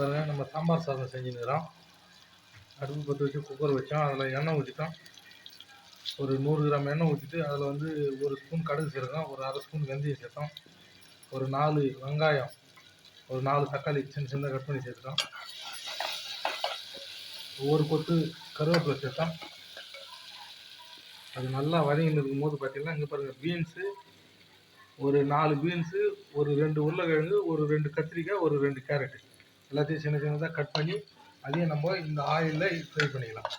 பாருங்கள் நம்ம சாம்பார் சாதம் செஞ்சுருக்கிறோம் அடுப்பு பற்ற வச்சு குக்கர் வச்சோம். அதில் எண்ணெய் ஊற்றிட்டோம் ஒரு நூறு கிராம் எண்ணெய் ஊற்றிட்டு அதில் வந்து ஒரு ஸ்பூன் கடுகு சேர்த்தோம் ஒரு அரை ஸ்பூன் வெந்தயம் சேர்த்தோம். ஒரு நாலு வெங்காயம் ஒரு நாலு தக்காளி சின்ன சின்ன கட் பண்ணி சேர்த்துட்டோம். ஒரு கொத்து கருவேப்பிலை சேர்த்தோம். அது நல்லா வதங்கின்னு இருக்கும்போது பார்த்தீங்கன்னா இங்கே பாருங்கள் பீன்ஸு ஒரு நாலு பீன்ஸு ஒரு ரெண்டு உருளைக்கிழங்கு ஒரு ரெண்டு கத்திரிக்காய் ஒரு ரெண்டு கேரட்டு எல்லாத்தையும் சின்ன சின்னதாக கட் பண்ணி அதையும் நம்ம இந்த ஆயிலில் ஃப்ரை பண்ணிக்கலாம்.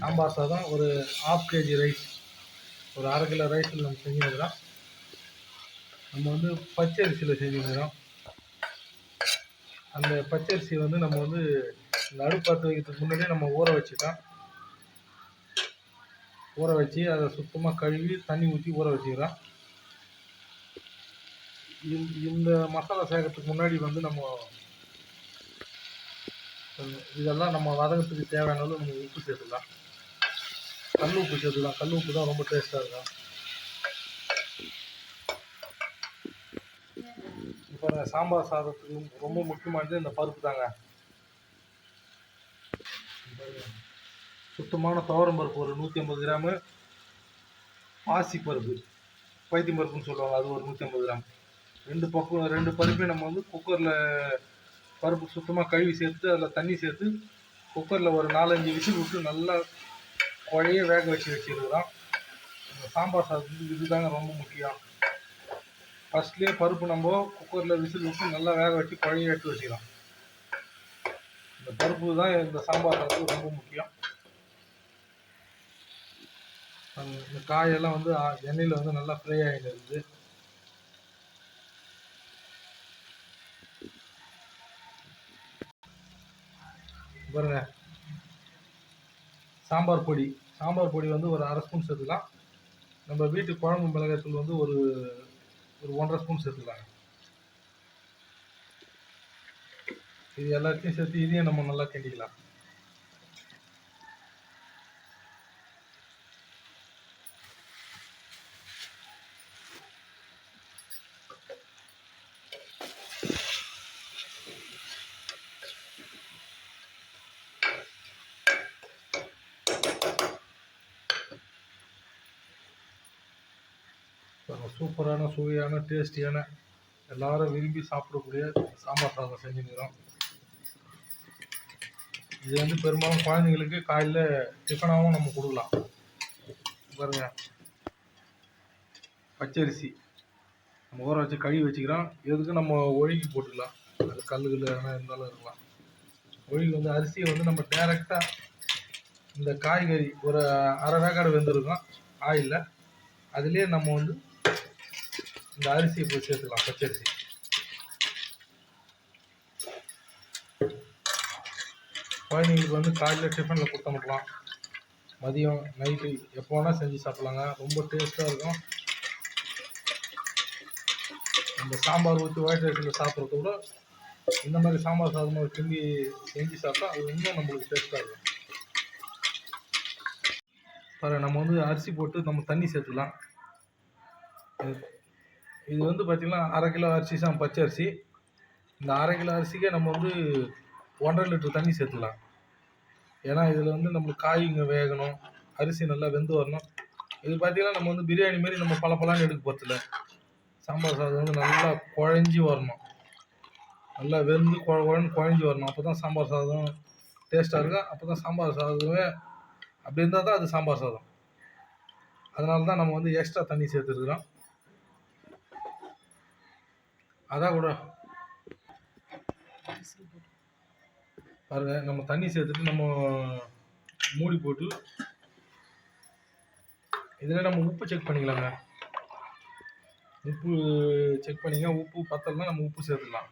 சாம்பார் சாதம் ஒரு ஆஃப் கேஜி ரைஸ் ஒரு அரை கிலோ ரைஸில் நம்ம செஞ்சுருக்கிறோம் நம்ம வந்து பச்சை அரிசியில் செஞ்சுருக்கிறோம் அந்த பச்சரிசி வந்து நம்ம வந்து இந்த பற்ற வைக்கிறதுக்கு முன்னாடியே நம்ம ஊற வச்சுட்டோம் ஊற வச்சு அதை சுத்தமாக கழுவி தண்ணி ஊற்றி ஊற வச்சுக்கிறோம் இந்த- இந்த மசாலா சேர்க்கறதுக்கு முன்னாடி வந்து நம்ம இதெல்லாம் நம்ம வதங்கத்துக்கு தேவையான அளவு நம்ம உப்பு சேர்த்துக்கலாம். கல் உப்பு சேர்த்துக்கலாம். கல் உப்பு தான் ரொம்ப டேஸ்ட்டாக இருக்கும். இப்போ சாம்பார் சாதத்துக்கு ரொம்ப முக்கியமானது இந்த பருப்பு தாங்க. சுத்தமான துவரம் பருப்பு ஒரு நூற்றி ஐம்பது கிராமு. பாசி பருப்பு. பைத்தியம் பருப்புன்னு சொல்லுவாங்க. அது ஒரு நூற்றி ஐம்பது கிராம். ரெண்டு பக்கம் ரெண்டு பருப்பையும் நம்ம வந்து குக்கரில் பருப்பு சுத்தமாக கழுவி சேர்த்து அதில் தண்ணி சேர்த்து குக்கரில் ஒரு நாலஞ்சு விசில் விட்டு நல்லா குழைய வேக வச்சு வச்சுருக்கிறோம். இந்த சாம்பார் சாதத்துக்கு இதுதாங்க ரொம்ப முக்கியம். ஃபஸ்ட்லேயே பருப்பு நம்ம குக்கரில் விசில் விட்டு நல்லா வேக வச்சு குழைய எடுத்து வச்சுக்கலாம் இந்த பருப்பு தான் இந்த சாம்பார் சாதத்துக்கு ரொம்ப முக்கியம். அந்த இந்த காயெல்லாம் வந்து எண்ணெயில் வந்து நல்லா ஃப்ரை ஆகிட்டு இருக்குது பாருங்க. சாம்பார் பொடி. சாம்பார் பொடி வந்து ஒரு அரை ஸ்பூன் சேர்த்துக்கலாம். நம்ம வீட்டு குழம்பு மிளகாய் தூள் வந்து ஒரு ஒரு ஒன்றரை ஸ்பூன் சேர்த்துக்கலாம் இது எல்லாத்தையும் சேர்த்து இதையும் நம்ம நல்லா கிண்டிக்கலாம் பாருங்க, சூப்பரான சுவையான டேஸ்டியான எல்லாரும் விரும்பி சாப்பிடக்கூடிய சாம்பார் சாதம் செஞ்சுக்கிறோம் இது வந்து பெரும்பாலும் குழந்தைங்களுக்கு காலையில் டிஃபனாகவும் நம்ம கொடுக்கலாம். பாருங்க. பச்சரிசி. நம்ம ஊற வச்சு கழுவி வச்சுக்கிறோம். எதுக்கு நம்ம ஒழுகி போட்டுக்கலாம். அது கல்லுகள் எதனா இருந்தாலும் இருக்கலாம். ஒழுகி வந்து அரிசியை வந்து நம்ம டேரெக்டாக இந்த காய்கறி ஒரு அரை வேக்காடு வெந்திருக்கோம். ஆயிலில். அதுலேயே நம்ம வந்து இந்த அரிசியை போய் சேர்த்துக்கலாம் பச்சரிசி குழந்தைங்களுக்கு வந்து காலையில் டிஃபனில் கொடுத்த மட்டும் மதியம் நைட்டு எப்போ வேணால் செஞ்சு சாப்பிட்லாங்க. ரொம்ப டேஸ்ட்டாக இருக்கும். நம்ம சாம்பார் ஊற்றி ஒயிட் ரைஸில் சாப்பிட்றத விட இந்த மாதிரி சாம்பார் சாதமாக கிண்டி செஞ்சு சாப்பிட்டா அது இன்னும் நம்மளுக்கு டேஸ்ட்டாக இருக்கும். பாரு நம்ம வந்து அரிசி போட்டு நம்ம தண்ணி சேர்த்துக்கலாம். இது- வந்து பார்த்திங்கன்னா அரை கிலோ அரிசி தான் பச்சை அரிசி இந்த அரை கிலோ அரிசிக்கே நம்ம வந்து ஒன்றரை லிட்டர் தண்ணி சேர்த்துக்கலாம். ஏன்னா இதில் வந்து நம்மளுக்கு காய்ங்க வேகணும் அரிசி நல்லா வெந்து வரணும். இது பார்த்திங்கன்னா நம்ம வந்து பிரியாணி மாரி நம்ம பல எடுக்க போகிறதில்ல சாம்பார் சாதம் வந்து நல்லா குழஞ்சி வரணும். நல்லா வெந்து குழ குழன்னு குழஞ்சி வரணும். அப்போ தான் சாம்பார் சாதம் டேஸ்ட்டாக இருக்கும். அப்போ தான் சாம்பார் சாதமே அப்படி இருந்தால் தான் அது சாம்பார் சாதம். அதனால தான் நம்ம வந்து எக்ஸ்ட்ரா தண்ணி சேர்த்துருக்குறோம். அதான் கூட. பாருங்க நம்ம தண்ணி சேர்த்துட்டு நம்ம மூடி போட்டு இதில் நம்ம உப்பு செக் பண்ணிக்கலாங்க. உப்பு செக் பண்ணிங்க உப்பு பத்தலைன்னா நம்ம உப்பு சேர்த்துக்கலாம்.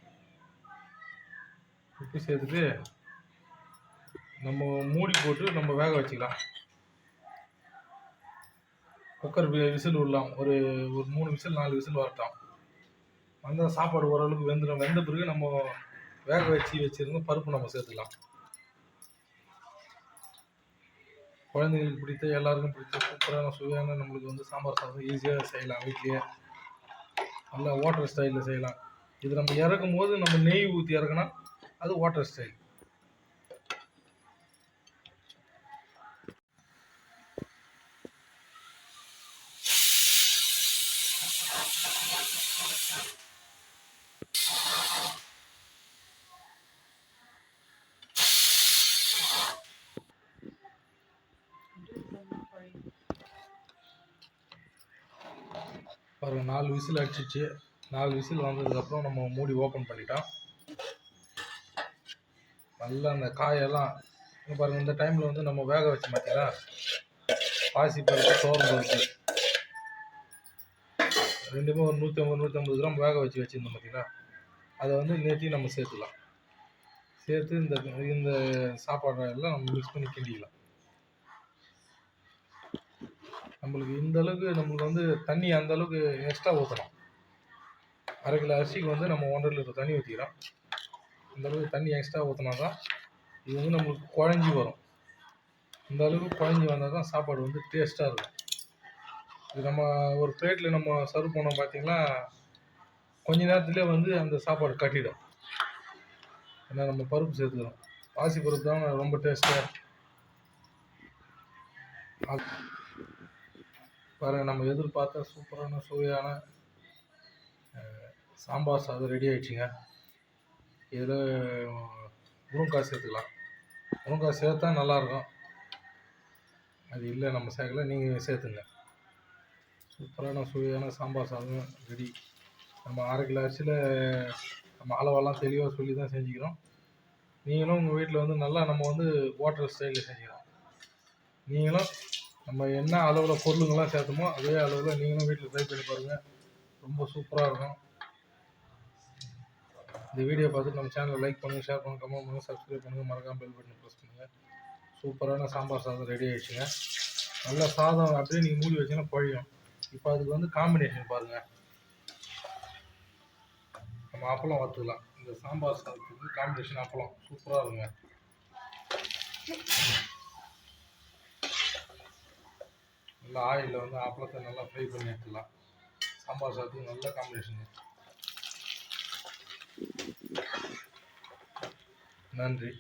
உப்பு சேர்த்துட்டு நம்ம மூடி போட்டு நம்ம வேக வச்சுக்கலாம். குக்கர் விசில் விடலாம். ஒரு ஒரு மூணு விசில் நாலு விசில் வரட்டும். வந்தால் சாப்பாடு ஓரளவுக்கு வெந்துடும். வெந்த பிறகு நம்ம வேக வச்சு வச்சிருந்த பருப்பு நம்ம சேர்த்துக்கலாம். குழந்தைங்களுக்கு பிடித்த எல்லாருக்கும் பிடித்த சூப்பரான சுவையான நம்மளுக்கு வந்து சாம்பார் சாதம் ஈஸியாக செய்யலாம் வீட்லேயே. நல்லா வாட்டர் ஸ்டைலில் செய்யலாம். இது நம்ம இறக்கும் போது நம்ம நெய் ஊற்றி இறக்குனா அது வாட்டர் ஸ்டைல் பாருங்க நாலு விசில் அடிச்சிச்சு. நாலு விசில் வந்ததுக்கப்புறம் நம்ம மூடி ஓப்பன் பண்ணிட்டோம். நல்லா அந்த காயெல்லாம் பாருங்க இந்த டைமில் வந்து நம்ம வேக வச்சு பார்த்தீங்களா பாசி பருப்பு சோறு பருப்பு ரெண்டுமே ஒரு நூற்றி ஐம்பது நூற்றி ஐம்பது கிராம் வேக வச்சு வச்சுருந்தோம் பார்த்தீங்களா அதை வந்து நேற்றையும் நம்ம சேர்த்துக்கலாம். சேர்த்து இந்த இந்த சாப்பாடு எல்லாம் நம்ம மிக்ஸ் பண்ணி கிண்டிக்கலாம். நம்மளுக்கு இந்த அளவுக்கு நம்மளுக்கு வந்து தண்ணி அந்த அளவுக்கு எக்ஸ்ட்ரா ஊற்றணும் அரை கிலோ அரிசிக்கு வந்து நம்ம ஒன்றரை லிட்டர் தண்ணி ஊற்றிக்கிறோம் இந்த அளவுக்கு தண்ணி எக்ஸ்ட்ரா ஊற்றினா தான் இது வந்து நம்மளுக்கு குழஞ்சி வரும். இந்த அளவுக்கு குழஞ்சி வந்தால் தான் சாப்பாடு வந்து டேஸ்ட்டாக இருக்கும். இது நம்ம ஒரு பிளேட்டில் நம்ம சர்வ் பண்ணோம் பார்த்தீங்கன்னா கொஞ்ச நேரத்துலேயே வந்து அந்த சாப்பாடு கட்டிடும். ஏன்னா நம்ம பருப்பு சேர்த்துக்கிறோம். பாசி பருப்பு தான் ரொம்ப டேஸ்ட்டாக பாருங்க நம்ம எதிர்பார்த்த சூப்பரான சுவையான சாம்பார் சாதம் ரெடி ஆயிடுச்சுங்க. இதில் முருங்காய் சேர்த்துக்கலாம். முருங்காய் சேர்த்தா நல்லாயிருக்கும். அது இல்லை நம்ம சேர்க்கல நீங்கள் சேர்த்துங்க. சூப்பரான சுவையான சாம்பார் சாதம் ரெடி. நம்ம ஆறு கிளாஸில் நம்ம அளவெல்லாம் தெளிவாக சொல்லி தான் செஞ்சுக்கிறோம். நீங்களும் உங்கள் வீட்டில் வந்து நல்லா நம்ம வந்து ஹோட்டல் ஸ்டைலில் செஞ்சுக்கிறோம் நீங்களும் நம்ம என்ன அளவில் பொருளுங்கள்லாம் சேர்த்தோமோ அதே அளவில் நீங்களும் வீட்டில் ட்ரை பண்ணி பாருங்கள் ரொம்ப சூப்பராக இருக்கும். இந்த வீடியோ பார்த்துட்டு நம்ம சேனலை லைக் பண்ணுங்கள் ஷேர் பண்ணுங்கள் கமெண்ட் பண்ணுங்கள் சப்ஸ்கிரைப் பண்ணுங்கள் மறக்காமல் பெல் பட்டன் ப்ரெஸ் பண்ணுங்கள் சூப்பரான சாம்பார் சாதம் ரெடி ஆகிடுச்சுங்க நல்ல சாதம் அப்படியே நீங்கள் மூடி வச்சீங்கன்னா குழையும் இப்போ அதுக்கு வந்து காம்பினேஷன் பாருங்கள் நம்ம அப்பளம் வறுத்துக்கலாம். இந்த சாம்பார் சாதத்துக்கு காம்பினேஷன் அப்பளம். சூப்பராக இருக்குங்க. நல்லா ஆயிலில் வந்து அப்பளத்தை நல்லா ஃப்ரை பண்ணி எடுத்துக்கலாம். சாம்பார் சாதத்துக்கு நல்ல காம்பினேஷன் நன்றி.